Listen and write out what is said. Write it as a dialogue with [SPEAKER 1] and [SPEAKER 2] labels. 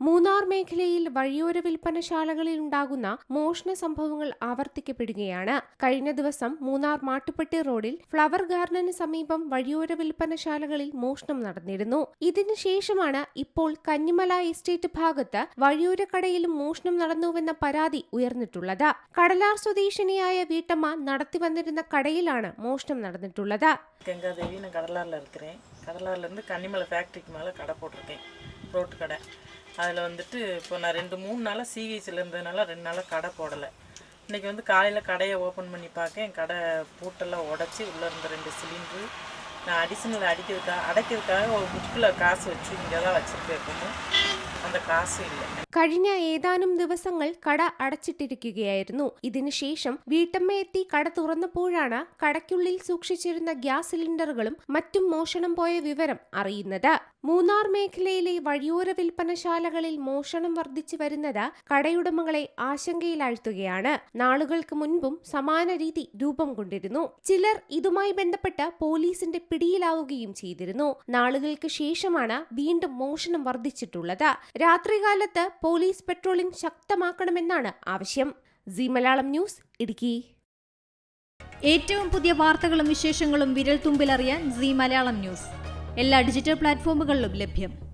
[SPEAKER 1] മൂന്നാർ മേഖലയിൽ വഴിയോര വിൽപ്പനശാലകളിൽ ഉണ്ടാകുന്ന മോഷണ സംഭവങ്ങൾ ആവർത്തിക്കപ്പെടുകയാണ് കഴിഞ്ഞ ദിവസം മൂന്നാർ മാട്ടുപ്പെട്ടി റോഡിൽ ഫ്ലവർ ഗാർഡന് സമീപം വഴിയോര വിൽപ്പനശാലകളിൽ മോഷണം നടന്നിരുന്നു ഇതിനു ശേഷമാണ് ഇപ്പോൾ കന്നിമല എസ്റ്റേറ്റ് ഭാഗത്ത് വഴിയോര കടയിലും മോഷണം നടന്നുവെന്ന പരാതി ഉയർന്നിട്ടുള്ളത് കടലാർ സ്വദേശിനിയായ വീട്ടമ്മ നടത്തിവന്നിരുന്ന കടയിലാണ് മോഷണം നടന്നിട്ടുള്ളത്
[SPEAKER 2] கங்காதேவி நான் கடலாரில் இருக்கிறேன் கடலாறுலேருந்து கன்னிமலை ஃபேக்ட்ரிக்கு மேலே கடை போட்டிருக்கேன் ரோட்டு கடை அதில் வந்துட்டு இப்போ நான் ரெண்டு மூணு நாளாக சிஹெச்சில் இருந்ததுனால ரெண்டு நாளாக கடை போடலை. இன்றைக்கி வந்து காலையில் கடையை ஓப்பன் பண்ணி பார்க்க என் கடை பூட்டெல்லாம் உடச்சி உள்ளே இருந்த ரெண்டு சிலிண்ட்ரு நான் அடிஷனல் அடிக்கிறதுக்காக அடைக்கிறதுக்காக ஒரு புக்கில் காசு வச்சு இங்கே தான் வச்சுருக்கேன்
[SPEAKER 1] കഴിഞ്ഞ ഏതാനും ദിവസങ്ങൾ കട അടച്ചിട്ടിരിക്കുകയായിരുന്നു. ഇതിനുശേഷം വീട്ടമ്മ എത്തി കട തുറന്നപ്പോഴാണ് കടയ്ക്കുള്ളിൽ സൂക്ഷിച്ചിരുന്ന ഗ്യാസ് സിലിണ്ടറുകളും മറ്റും മോഷണം പോയ വിവരം അറിയുന്നത്. മൂന്നാർ മേഖലയിലെ വഴിയോര വിൽപ്പനശാലകളിൽ മോഷണം വർദ്ധിച്ചു വരുന്നത് കടയുടമകളെ ആശങ്കയിലാഴ്ത്തുകയാണ്. നാളുകൾക്ക് മുൻപും സമാന രീതി രൂപം കൊണ്ടിരുന്നു. ചിലർ ഇതുമായി ബന്ധപ്പെട്ട് പോലീസിന്റെ പിടിയിലാവുകയും ചെയ്തിരുന്നു. നാളുകൾക്ക് ശേഷമാണ് വീണ്ടും മോഷണം വർദ്ധിച്ചിട്ടുള്ളത്. രാത്രികാലത്ത് പോലീസ് പെട്രോളിംഗ് ശക്തമാക്കണമെന്നാണ് ആവശ്യം. C Malayalam news Idukki.
[SPEAKER 3] ഏറ്റവും പുതിയ വാർത്തകളും വിശേഷങ്ങളും വിരൽ തുമ്പിലറിയാൻ സി മലയാളം ന്യൂസ്. എല്ലാ ഡിജിറ്റൽ പ്ലാറ്റ്ഫോമുകളിലും ലഭ്യം.